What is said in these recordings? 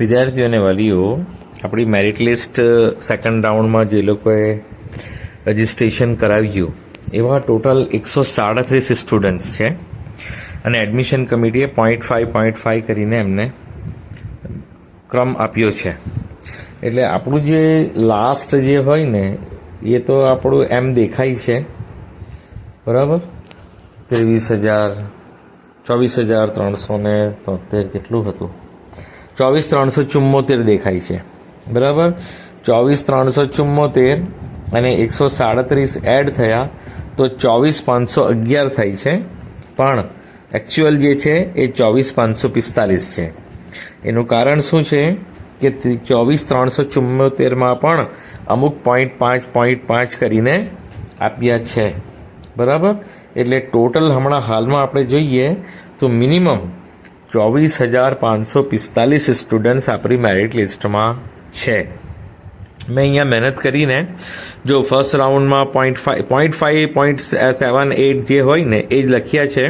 વિદ્યાર્થીઓ અને વાલીઓ, આપણી મેરિટ લિસ્ટ સેકન્ડ રાઉન્ડમાં જે લોકોએ રજિસ્ટ્રેશન કરાવ્યું, એવા ટોટલ એકસો સાડત્રીસ સ્ટુડન્ટ્સ છે. અને એડમિશન કમિટીએ પોઈન્ટ ફાઇવ પોઈન્ટ ફાઇવ કરીને એમને ક્રમ આપ્યો છે. એટલે આપણું જે લાસ્ટ જે હોય ને, એ તો આપણું એમ દેખાય છે. બરાબર? ત્રેવીસ હજાર, ચોવીસ હજાર ત્રણસો ને તોતેર કેટલું હતું? ચોવીસ ત્રણસો ચુમ્મોતેર દેખાય છે. બરાબર? ચોવીસ ત્રણસો ચુમ્મોતેર અને એકસો સાડત્રીસ એડ થયા તો ચોવીસ પાંચસો અગિયાર થાય છે. પણ એકચ્યુઅલ જે છે એ ચોવીસ પાંચસો પિસ્તાલીસ છે. એનું કારણ શું છે કે ચોવીસ ત્રણસો ચુમ્મોતેરમાં પણ અમુક પોઈન્ટ પાંચ પોઈન્ટ પાંચ કરીને આપ્યા છે. બરાબર? એટલે ટોટલ હમણાં હાલમાં આપણે જોઈએ તો મિનિમમ ચોવીસ હજાર પાંચસો પિસ્તાલીસ સ્ટુડન્ટ્સ આપણી મેરિટ લિસ્ટમાં છે. મેં અહીંયા મહેનત કરીને જો ફર્સ્ટ રાઉન્ડમાં point five point five point seven eight જે હોય ને એ જ લખ્યા છે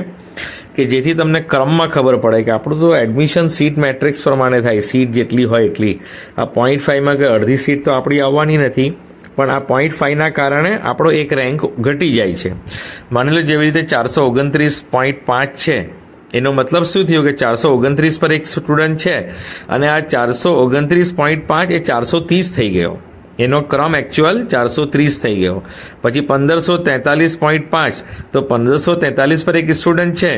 કે જેથી તમને ક્રમમાં ખબર પડે કે આપણું તો એડમિશન સીટ મેટ્રિક્સ પ્રમાણે થાય સીટ જેટલી હોય એટલી. આ પોઈન્ટ ફાઈવમાં કે અડધી સીટ તો આપણી આવવાની નથી, પણ આ પોઈન્ટ ફાઈવના કારણે આપણો એક રેન્ક ઘટી જાય છે. માની લો જેવી રીતે ચારસો ઓગણત્રીસ પોઈન્ટ પાંચ છે એનો મતલબ શું થયો કે ચારસો ઓગણત્રીસ પર એક સ્ટુડન્ટ છે અને આ ચારસો ઓગણત્રીસ પોઈન્ટ પાંચ એ ચારસો ત્રીસ થઈ ગયો. એનો ક્રમ એકચ્યુઅલ ચારસો ત્રીસ થઈ ગયો. પછી પંદરસો તેતાલીસ પોઈન્ટ પાંચ, તો પંદરસો તેતાલીસ પર એક સ્ટુડન્ટ છે,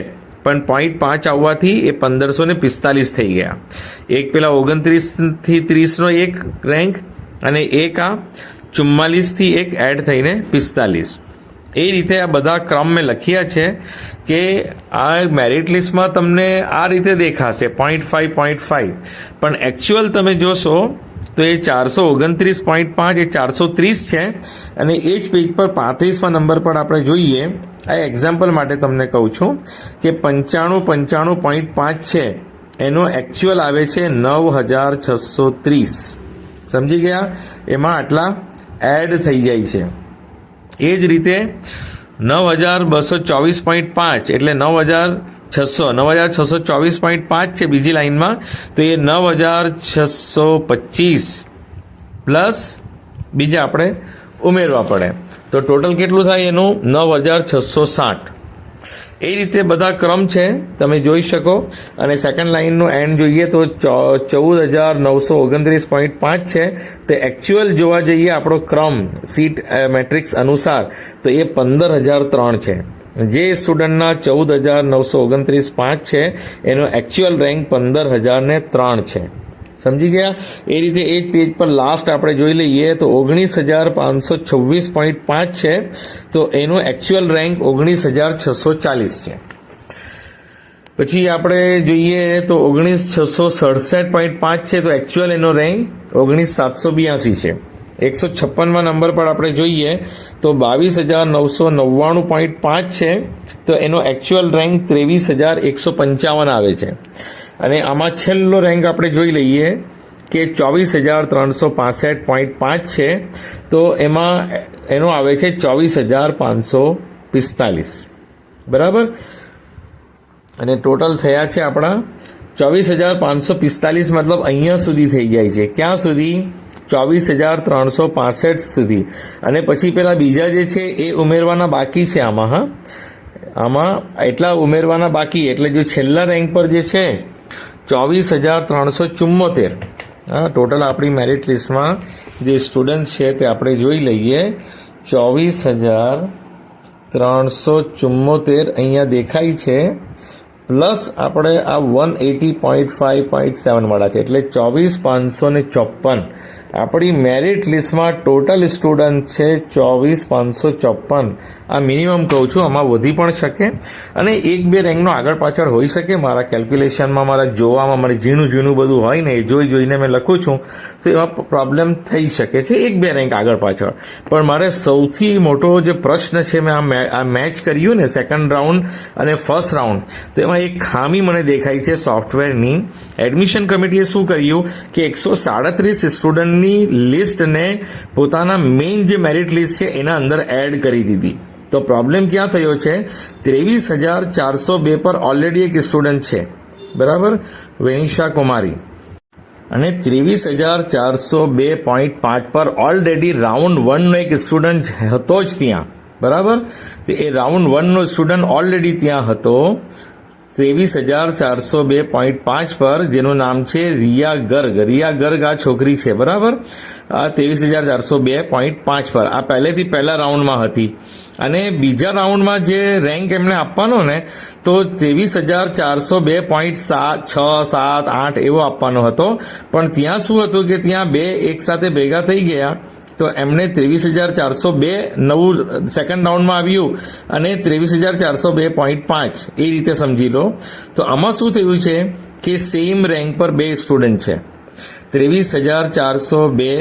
પણ પોઈન્ટ પાંચ આવવાથી એ પંદરસો ને પિસ્તાલીસ થઈ ગયા. એક પેલા ઓગણત્રીસથી ત્રીસનો એક રેન્ક અને એક આ ચુમ્માલીસથી એક એડ થઈને પિસ્તાલીસ. એ રીતે આ બધા ક્રમ મેં લખ્યા છે કે આ મેરિટ લિસ્ટમાં તમને આ રીતે દેખાશે પોઈન્ટ ફાઈવ પોઈન્ટ ફાઈવ પણ એકચ્યુઅલ તમે જોશો તો એ ચારસો ઓગણત્રીસ પોઈન્ટ પાંચ, એ ચારસો ત્રીસ છે. અને એ જ પેજ પર પાંત્રીસમાં નંબર પર આપણે જોઈએ. આ એક્ઝામ્પલ માટે તમને કહું છું કે પંચાણું પંચાણું પોઈન્ટ પાંચ છે. એનો એકચ્યુઅલ આવે છે નવ હજાર છસો ત્રીસ. સમજી ગયા? એમાં આટલા એડ થઈ જાય છે. એ જ રીતે નવ હજાર બસો ચોવીસ પોઈન્ટ પાંચ એટલે નવ હજાર છસો, નવ હજાર છસો ચોવીસ પોઈન્ટ પાંચ છે બીજી લાઇનમાં. તો એ નવ હજાર છસો પચીસ પ્લસ બીજા આપણે ઉમેરવા પડે. તો ટોટલ કેટલું થાય એનું? નવ હજાર છસો સાઠ. એ રીતે બધા ક્રમ છે, તમે જોઈ શકો. અને સેકન્ડ લાઇનનું એન્ડ જોઈએ તો ચૌદ હજાર નવસો ઓગણત્રીસ પોઈન્ટ પાંચ છે. તે એકચ્યુઅલ જોવા જઈએ આપણો ક્રમ સીટ મેટ્રિક્સ અનુસાર, તો એ પંદર હજાર ત્રણ છે. જે સ્ટુડન્ટના ચૌદ હજાર નવસો ઓગણત્રીસ પાંચ છે, એનો એકચ્યુઅલ રેન્ક પંદર હજારને ત્રણ છે. સમજી ગયા? એ રીતે એ જ પેજ પર લાસ્ટ આપણે જોઈ લઈએ તો ઓગણીસ હજાર પાંચસો છવ્વીસ પોઈન્ટ પાંચ છે. તો એનો એકચ્યુઅલ રેન્ક ઓગણીસ હજાર છસો ચાલીસ છે. પછી આપણે જોઈએ તો ઓગણીસ છસો સડસઠ પોઈન્ટ પાંચ છે તો એકચ્યુઅલ એનો રેન્ક ઓગણીસ સાતસો બ્યાસી છે. એકસો છપ્પનમાં નંબર પર આપણે જોઈએ તો બાવીસ હજાર નવસો નવ્વાણું પોઈન્ટ પાંચ છે. તો એનો એકચ્યુઅલ રેન્ક ત્રેવીસ હજાર એકસો પંચાવન આવે છે. અને આમાં છેલ્લો રેન્ક આપણે જોઈ લઈએ કે ચોવીસ હજાર ત્રણસો પાસઠ પોઈન્ટ પાંચ છે. તો એમાં એનો આવે છે ચોવીસ હજાર પાંચસો પિસ્તાલીસ. બરાબર? અને ટોટલ થયા છે આપણા ચોવીસ હજાર પાંચસો પિસ્તાલીસ, મતલબ અહીંયા સુધી થઈ જાય છે. ક્યાં સુધી? ચોવીસ હજાર ત્રણસો પાસઠ સુધી. અને પછી પેલા બીજા જે છે એ ઉમેરવાના બાકી છે આમાં, હા. આમાં એટલા ઉમેરવાના બાકી, એટલે જો છેલ્લા રેન્ક પર જે છે ચોવીસ હજાર ત્રણસો ચુમ્મોતેર હા, ટોટલ આપણી મેરિટ લિસ્ટમાં જે સ્ટુડન્ટ છે તે આપણે જોઈ લઈએ. ચોવીસ હજાર ત્રણસો ચુમ્મોતેર અહીંયા દેખાય છે. પ્લસ આપણે આ one eighty point five point સેવનવાળા છે. એટલે ચોવીસ પાંચસો ને ચોપન આપણી મેરિટ લિસ્ટમાં ટોટલ સ્ટુડન્ટ છે ચોવીસ પાંચસો ચોપન આ મિનિમમ કહું છું, આમાં વધી પણ શકે અને એક બે રેન્કનો આગળ પાછળ હોઈ શકે. મારા કેલ્ક્યુલેશનમાં મારા જોવામાં, મારે ઝીણું ઝીણું બધું હોય ને, એ જોઈ જોઈને મેં લખું છું, તો એમાં પ્રોબ્લેમ થઈ શકે છે એક બે રેન્ક આગળ પાછળ. પણ મારે સૌથી મોટો જે પ્રશ્ન છે, મેં આ મેચ કર્યું ને સેકન્ડ રાઉન્ડ અને ફર્સ્ટ રાઉન્ડ તો એમાં એક ખામી મને દેખાય છે સોફ્ટવેરની એડમિશન કમિટીએ શું કર્યું કે એકસો સાડત્રીસ સ્ટુડન્ટની લિસ્ટને પોતાના મેઇન જે મેરિટ લિસ્ટ છે, એના અંદર એડ કરી દીધી. તો પ્રોબ્લેમ ક્યાં થયો છે? ત્રેવીસ હજાર ચારસો બે પર ઓલરેડી એક સ્ટુડન્ટ છે. બરાબર? વેનિશા કુમારી. અને ત્રેવીસ હજાર ચારસો બે પોઈન્ટ પાંચ પર ઓલરેડી રાઉન્ડ વનનો એક સ્ટુડન્ટ હતો જ ત્યાં. બરાબર? તો એ રાઉન્ડ વનનો સ્ટુડન્ટ ઓલરેડી ત્યાં હતો. ત્રેવીસ હજાર ચારસો બે પોઈન્ટ પાંચ પર, જેનું નામ છે રિયા ગર્ગ. રિયા ગર્ગ આ છોકરી છે, બરાબર? આ ત્રેવીસ હજાર ચારસો બે પોઈન્ટ પાંચ પર. આ પહેલેથી પહેલા રાઉન્ડમાં હતી. અને બીજા રાઉન્ડમાં જે રેન્ક એમને આપવાનો ને, તો ત્રેવીસ હજાર ચારસો બે પોઈન્ટ સાત છ સાત આઠ એવો આપવાનો હતો. પણ ત્યાં શું હતું કે ત્યાં બે એક સાથે ભેગા થઈ ગયા. તો એમને ત્રેવીસ હજાર ચારસો બે નવું સેકન્ડ રાઉન્ડમાં આવ્યું અને ત્રેવીસ હજાર ચારસો બે પોઈન્ટ પાંચ. એ રીતે સમજી લો. તો આમાં શું થયું છે કે સેમ રેન્ક પર બે સ્ટુડન્ટ છે. ત્રેવીસ હજાર ચારસો બે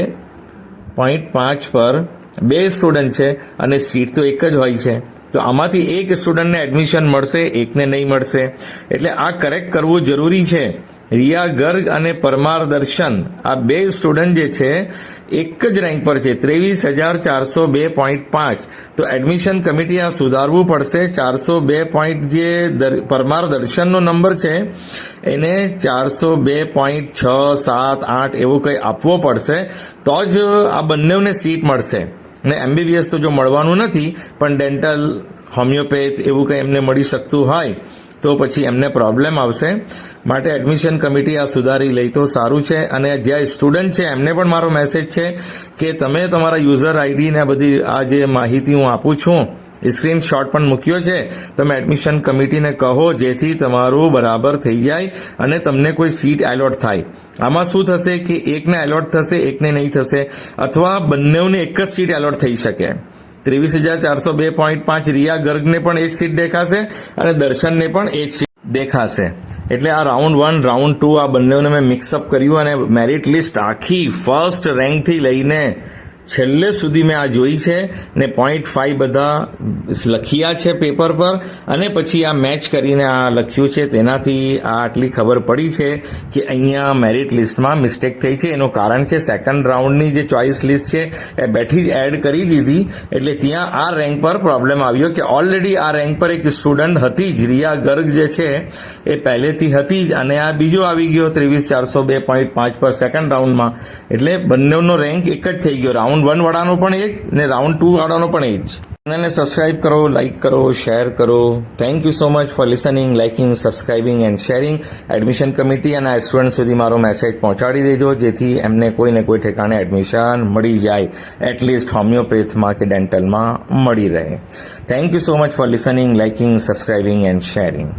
પોઈન્ટ પાંચ પર બે સ્ટુડન્ટ છે અને સીટ તો એક જ હોય છે. તો આમાંથી એક સ્ટુડન્ટને એડમિશન મળશે, એકને નહીં મળશે. એટલે આ કરેક્ટ કરવું જરૂરી છે. રિયા ગર્ગ અને પરમાર દર્શન આ બે સ્ટુડન્ટ જે છે, એક જ રેન્ક પર છે, ત્રેવીસ હજાર ચારસો બે પોઈન્ટ પાંચ. તો એડમિશન કમિટી આ સુધારવું પડશે. ચારસો બે પોઈન્ટ જે પરમાર દર્શનનો નંબર છે, એને ચારસો બે પોઈન્ટ છ સાત આઠ એવું કંઈ આપવો પડશે. તો જ આ બંનેને સીટ મળશે. ને એમબીબીએસ તો જો મળવાનું નથી, પણ ડેન્ટલ, હોમિયોપેથ એવું કંઈ એમને મળી શકતું હોય. તો પછી એમને પ્રોબ્લેમ આવશે. માટે એડમિશન કમિટી આ સુધારી લઈ. તો સારું છે. અને જે સ્ટુડન્ટ છે, એમને પણ મારો મેસેજ છે કે તમે તમારા યુઝર આઈડી ને બધી, આ જે માહિતી હું આપું છું સ્ક્રીનશોટ પણ મૂક્યો છે. તમે એડમિશન કમિટીને કહો, જેથી તમારું બરાબર થઈ જાય અને તમને કોઈ સીટ એલોટ થાય. આમાં શું થશે કે એકને એલોટ થશે, એકને નહીં થશે, અથવા બંનેઓને એક જ સીટ એલોટ થઈ શકે. ત્રેવીસ હજાર ચારસો બે પોઈન્ટ પાંચ રિયા ગર્ગને પણ એક સીટ દેખાશે અને દર્શનને પણ એ સીટ દેખાશે. એટલે આ રાઉન્ડ વન રાઉન્ડ ટુ આ બંનેઓને મેં મિક્સઅપ કર્યું અને મેરિટ લિસ્ટ આખી ફર્સ્ટ રેન્કથી લઈને છેલ્લે સુધી મેં આ જોઈ છે ને પોઈન્ટ ફાઈવ બધા લખ્યા છે પેપર પર અને પછી આ મેચ કરીને આ લખ્યું છે. તેનાથી આ આટલી ખબર પડી છે કે અહીંયા મેરિટ લિસ્ટમાં મિસ્ટેક થઈ છે. એનું કારણ છે સેકન્ડ રાઉન્ડની જે ચોઇસ લિસ્ટ છે એ બેઠી જ એડ કરી દીધી. એટલે ત્યાં આ રેન્ક પર પ્રોબ્લેમ આવ્યો કે ઓલરેડી આ રેન્ક પર એક સ્ટુડન્ટ હતી જ. રિયા ગર્ગ જે છે એ પહેલેથી હતી જ અને આ બીજો આવી ગયો ત્રેવીસ ચારસો બે પોઈન્ટ પાંચ પર સેકન્ડ રાઉન્ડમાં એટલે બંનેનો રેન્ક એક જ થઈ ગયો. રાઉન્ડ વન વાળાનો પણ એક ને રાઉન્ડ ટુ વાળાનો પણ એ જ. ચેનલને સબસ્ક્રાઇબ કરો લાઇક કરો શેર કરો. Thank you so much for listening liking subscribing and sharing admission committee અને સ્ટુડન્ટ સુધી મારો મેસેજ પહોંચાડી દેજો, જેથી એમને કોઈ ને કોઈ ઠેકાણે એડમિશન મળી જાય. એટલીસ્ટ હોમિયોપેથમાં કે ડેન્ટલમાં મળી રહે. Thank you so much for listening liking subscribing and sharing